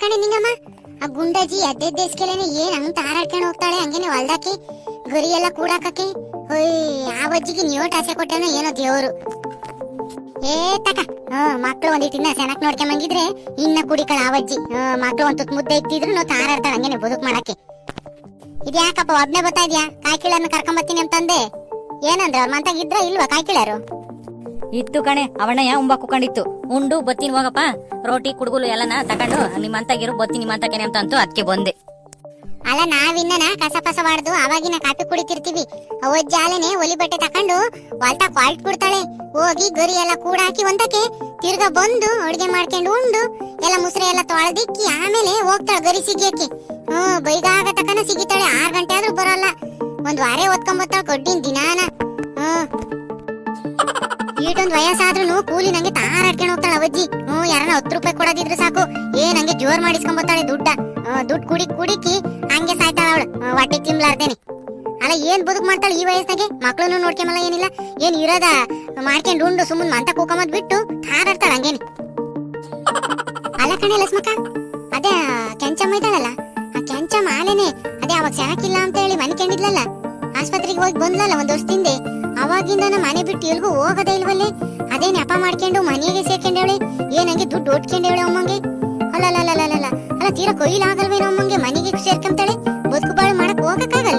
ಕಣೆ ನಿಂಗಮ್ಮ? ಆ ಗುಂಡಾಜಿ ಎದ್ದೆದ್ದೇಸ್ಕೆಲೇನೆ ಏನ್ ಹಂಗ್ ತಾರಾಡ್ಕೊಂಡು ಹೋಗ್ತಾಳೆ? ಹಂಗೇನೆ ಹೊಲ್ದಾಕಿ ಗುರಿ ಎಲ್ಲ ಕೂಡಾಕಕ್ಕೆ ಹೊಯ್, ಆ ಅಜ್ಜಿಗೆ ನೀವಟ್ ಆಸೆ ಕೊಟ್ಟೇನೋ ಏನೋ ದೇವ್ರು. ಏ, ತಕ. ಹ್ಮ್ ಮಕ್ಳು ಒಂದಿಟ್ಟು ಇನ್ನ ಸೆನಕ್ ನೋಡ್ಕೊಂಬಂಗಿದ್ರೆ ಇನ್ನ ಕುಡಿಕಳ ಆವಜ್ಜಿ ಹ್ಮ್ ಮಕ್ಳು ಒಂದ್ ತುತ್ ಮುದ್ದೆ ಇತ್ತಿದ್ರು ನಾವು ತಾರಾಡ್ತಾಳ ಹಂಗೇನೆ ಬದುಕ್ ಮಾಡಕ್ಕೆ. ಇದ್ಯಾಕಪ್ಪ ಒಬ್ನೇ ಬರ್ತಾ ಇದ್ಯಾ? ಕಾಯ್ಕಿಳನ್ನ ಕರ್ಕೊಂಬತ್ತೀನಿ ಅಂತಂದೆ. ಏನಂದ್ರೆ, ಅವ್ರ ಮಂತಾಗಿದ್ರ ಇಲ್ವಾ ಕಾಯ್ಕಿಳರು? ಇತ್ತು ಕಣೆ ಅವಣ್ಣ ಯಾವ ಉಂಬಾ ಕುಕೊಂಡಿತ್ತು ಉಂಡು, ಬತ್ತಿನ ಹೋಗಪ್ಪ. ರೋಟಿ, ಕುಡುಗುಲು ಎಲ್ಲನ ತಗೊಂಡು ನಿಮ್ಮಂತಾಗಿರು ಬತ್ತಿ ನಿಮ್ಮಂತಕೇನೆ ಅಂತ ಅಂತೂ ಅದಕ್ಕೆ ಬಂದೆ. ಅಲ್ಲ ನಾವಿನ್ನ ಕಸ ಕಸ ಮಾಡುದು ಅವಾಗಿನ ಕಾಪಿ ಕುಡಿತಿರ್ತೀವಿ. ಅವಜ್ಜಾಲೆನೆ ಒಲಿ ಬಟ್ಟೆ ತಕೊಂಡು ವಾಲ್ತಾ ಕ್ವಾಲ್ಟ್ ಕೊಡ್ತಾಳೆ ಹೋಗಿ ಗರಿ ಎಲ್ಲ ಕೂಡ ಹಾಕಿ ಒಂದಕ್ಕೆ ತಿರ್ಗಾ ಬಂದು ಅಡ್ಗೆ ಮಾಡ್ಕೊಂಡು ಉಂಡು, ಎಲ್ಲ ಮುಸ್ರೆ ಎಲ್ಲ ತೊಳೆದಿಕ್ಕಿ ಆಮೇಲೆ ಹೋಗ್ತಾಳೆ ಗರಿ ಸಿಗಿಯಕ್ಕೆ. ಹ್ಮ್ ಬೈದಾಗ ತಕನ ಸಿಗಿತಾಳೆ, ಆರ್ ಗಂಟೆ ಆದ್ರೂ ಬರಲ್ಲ. ಒಂದ್ ವಾರ ಓದ್ಕೊಂಬತ್ತಾಳ ಕೊಡ್ಡಿನ ದಿನಾನ. ಹ್ಮ್ ಈಟೊಂದ್ ವಯಸ್ಸಾದ್ರೂ ಕೂಲಿ ನಂಗೆ ತಾರಾಡ್ಕೊಂಡು ಹೋಗ್ತಾಳ ಅವಜ್ಜಿ. ಹ್ಞೂ, ಯಾರನ್ನ ಹತ್ತು ರೂಪಾಯಿ ಕೊಡೋದಿದ್ರೆ ಸಾಕು. ಏ, ನಂಗೆ ಜೋರ್ ಮಾಡಿಸ್ಕೊಂಬತ್ತಾಳೆ ದುಡ್ಡ. ದುಡ್ಡು ಕುಡಿ, ಕುಡಿಕಿ, ಹಂಗೆ ಸಾಯ್ತಾಳ ಅವಳು. ಹೊಟ್ಟೆ ತಿನ್ಲಾರ್ದೇನೆ ಅಲ್ಲ, ಏನ್ ಬದುಕ್ ಮಾಡ್ತಾಳೆ ಈ ವಯಸ್ಸಾಗೆ ಮಕ್ಳನ್ನು ನೋಡ್ಕೊಂಬಲ್ಲ ಏನಿಲ್ಲ. ಏನ್ ಇರೋದ, ಮಾಡ್ಕೊಂಡು ಉಂಡು ಸುಮ್ಮನ್ ಮಂತ ಕೂಕಮದ್ ಬಿಟ್ಟು ತಾರಾಡ್ತಾಳ ಹಂಗೇನೆ. ಅಲ್ಲ ಕಣೆ ಲಕ್ಷ್ಮಕ್ಕ, ಅದೇ ಕೆಂಚಮ್ಮ ಇದ್ದಾಳಲ್ಲ? ಆ ಕೆಂಚಮ್ಮ ಆಲೇನೆ ಅದೇ, ಅವಾಗ ಚೆನ್ನಾಗಿಲ್ಲ ಅಂತ ಹೇಳಿ ಮನೆ ಕಂಡಿದ್ಲಲ್ಲ ಆಸ್ಪತ್ರೆಗೆ ಹೋಗಿ ಬಂದ್ಲಲ್ಲ ಒಂದ್ ವರ್ಷದಿಂದ ಅವಾಗಿಂದ ನಮ್ಮ ಮನೆ ಬಿಟ್ಟು ಎಲ್ಗೂ ಹೋಗದೇ ಇಲ್ವಲ್ಲೇ? ಅದೇ ನೆಪ ಮಾಡ್ಕೊಂಡು ಮನೆಗೆ ಸೇರ್ಕೊಂಡೇವಳೆ? ಏನಂಗೆ ದುಡ್ಡು ಒಟ್ಕೊಂಡವಳೆ ಅಮ್ಮಂಗೆ? ಅಲ್ಲ ಅಲ್ಲ ಅಲ್ಲ ಅಲ್ಲ ಅಲ್ಲ ತೀರಾ ಕೊಯ್ಲಾಗಲ್ವೇನೋ